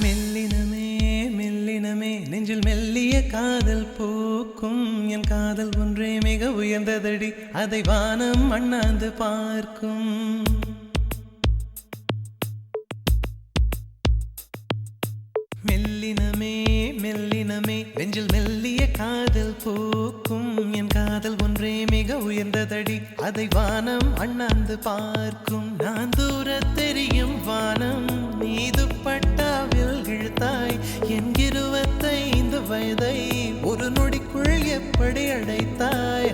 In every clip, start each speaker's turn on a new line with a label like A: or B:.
A: மெல்லினமே மெல்லினமே. நெஞ்சில் மெல்லிய காதல் பூக்கும். என் காதல் ஒன்றே மிக உயர்ந்ததடி. அதை வானம் அண்ணாந்து பார்க்கும். மெல்லினமே மெல்லினமே. நெஞ்சில் மெல்லிய காதல் பூக்கும். என் காதல் ஒன்றே மிக உயர்ந்ததடி. அதை வானம் அண்ணாந்து பார்க்கும். நான் எப்படி அடைத்தாய்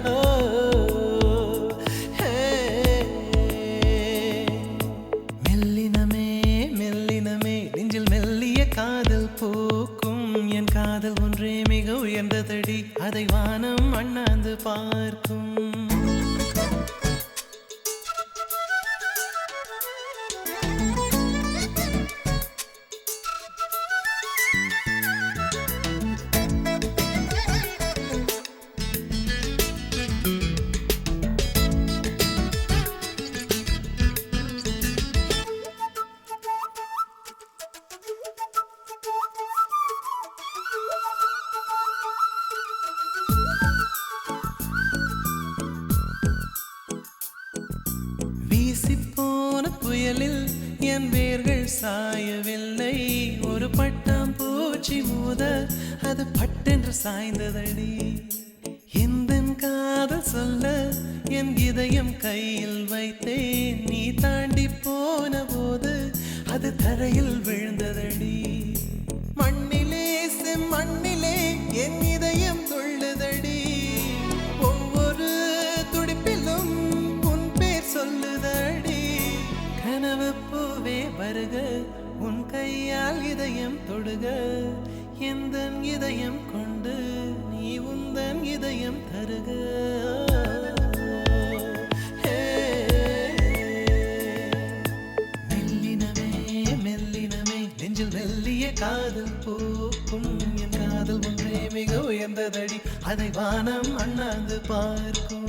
A: மெல்லினமே மெல்லினமே நெஞ்சில் மெல்லிய காதல் பூக்கும் என் காதல் ஒன்றே மிக உயர்ந்ததடி அதை வானம் அண்ணாந்து பார்க்கும் புயலில் என் வேர்கள் சாயவில்லை. ஒரு பட்டாம் பூச்சி மோத அது பட்டென்று சாய்ந்ததடி. எந்த காதல் சொல்ல என் இதயம் கையில் வைத்தேன். நீ தாண்டி போன போது அது தரையில் இதயம் தொடுக. எந்த இதயம் கொண்டு நீ உந்தன் இதயம் தருக. மெல்லினமே மெல்லினமே நெஞ்சில் மெல்லிய காதல் போக்கும். என் காதல் ஒன்றே மிக உயர்ந்ததடி. அதை வானம் அண்ணாந்து பார்க்கும்.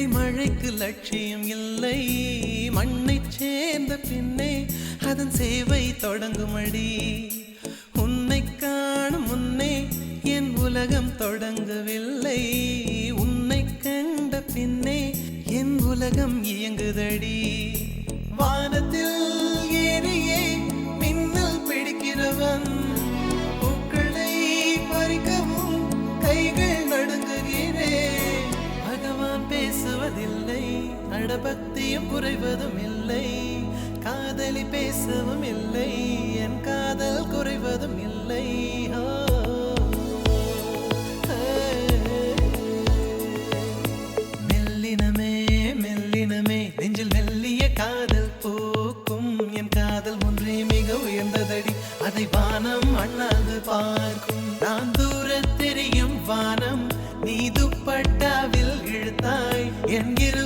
A: அடிமழைக்கு லட்சியம் இல்லை. மண்ணை சேர்ந்த பின்னே அதன் சேவை தொடங்குமடி. உன்னை காணும் முன்னே என் உலகம் தொடங்கவில்லை. உன்னை கண்ட பின்னே என் உலகம் இயங்குதடி. வானத்தில் ஏறியே மின்னல் பிடிக்கிறவன். பேசுவதில்லை. நடபக்தியும் குறைவதும் இல்லை. காதலி பேசவும் இல்லை. என் காதல் குறைவதும் இல்லை. மெல்லினமே மெல்லினமே நெஞ்சில் மெல்லிய காதல் போக்கும். என் காதல் ஒன்றே மிக உயர்ந்ததடி. அதை வானம் அண்ணாந்து பார்க்கும். நான் தூர தெரியும் வானம். நீ துப்பட்டாவில் சேர்த்தாய் என்கிற